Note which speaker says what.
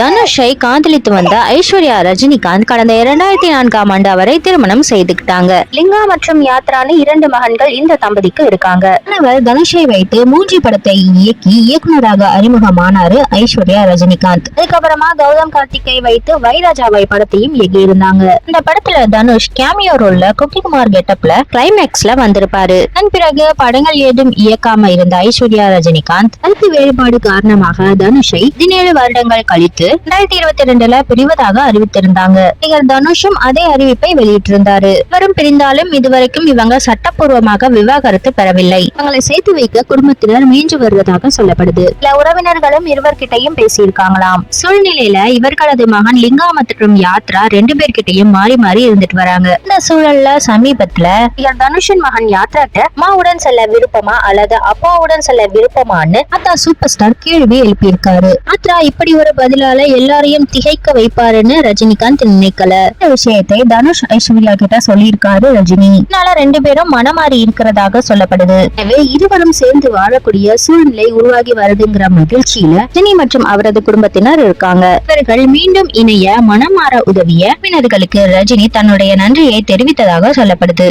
Speaker 1: தனுஷை காதலித்து வந்த ஐஸ்வர்யா ரஜினிகாந்த் கடந்த இரண்டாயிரத்தி நான்காம் ஆண்டு அவரை திருமணம் செய்துக்கிட்டாங்க. லிங்கா மற்றும் யாத்ரான இரண்டு மகன்கள் இந்த தம்பதிக்கு இருக்காங்க. கணவர் தனுஷை வைத்து மூஞ்சி படத்தை இயக்கி இயக்குனராக அறிமுகமானாரு ஐஸ்வர்யா ரஜினிகாந்த். அதுக்கப்புறமா கௌதம் கார்த்திகை வைத்து வைராஜாவை படத்தையும் இயக்கியிருந்தாங்க. இந்த படத்துல தனுஷ் கேமியோ ரோல்ல குக்கிகுமார் கெட்டப்ல கிளைமேக்ஸ்ல வந்திருப்பாரு. அதன் பிறகு படங்கள் ஏதும் இயக்காம இருந்த ஐஸ்வர்யா ரஜினிகாந்த் கருத்து வேறுபாடு காரணமாக தனுஷை பதினேழு வருடங்கள் கழித்து ரெண்டாயிரத்தி இருபத்தி ரெண்டுல பிரிவதாக அறிவித்திருந்தாங்க. நடிகர் தனுஷும் அதே அறிவிப்பை வெளியிட்டிருந்தாரு. இவரும் பிரிந்தாலும் இதுவரைக்கும் இவங்க சட்டப்பூர்வமாக விவாகரத்து பெறவில்லை. இவங்களை சேர்த்து வைக்க குடும்பத்தினர் மீஞ்சு வருவதாக சொல்லப்படுது. சில உறவினர்களும் இருவர்கிட்டையும் பேசியிருக்காங்களாம். சூழ்நிலையில இவர்களது மகன் லிங்கா மற்றும் யாத்ரா ரெண்டு பேர்கிட்டையும் மாறி மாறி இருந்துட்டு வராங்க. இந்த சூழல்ல சமீபத்துல நடிகர் தனுஷின் மகன் யாத்ராட்ட அம்மாவுடன் செல்ல விருப்பமா அல்லது அப்பாவுடன் செல்ல விருப்பமான்னு அத்தா சூப்பர் ஸ்டார் கேள்வி எழுப்பியிருக்காரு. யாத்ரா இப்படி ஒரு பதிலால எல்லாரையும் திகைக்க வைப்பாருன்னு ரஜினிகாந்த் நினைக்கல. இந்த விஷயத்தை தனுஷ் ஐஸ்வர்யா கிட்ட சொல்லியிருக்காரு ரஜினி. இதனால ரெண்டு பேரும் மனமாறி இருக்கிறதாக சொல்லப்படுது. எனவே இருவரும் சேர்ந்து வாழக்கூடிய சூழ்நிலை உருவாகி வருதுங்கிற மகிழ்ச்சியில ரஜினி மற்றும் அவரது குடும்பத்தினர் இருக்காங்க. இவர்கள் மீண்டும் இணைய மனம் மாற உதவிய உறவினர்களுக்கு ரஜினி தன்னுடைய நன்றியை தெரிவித்ததாக சொல்லப்படுது.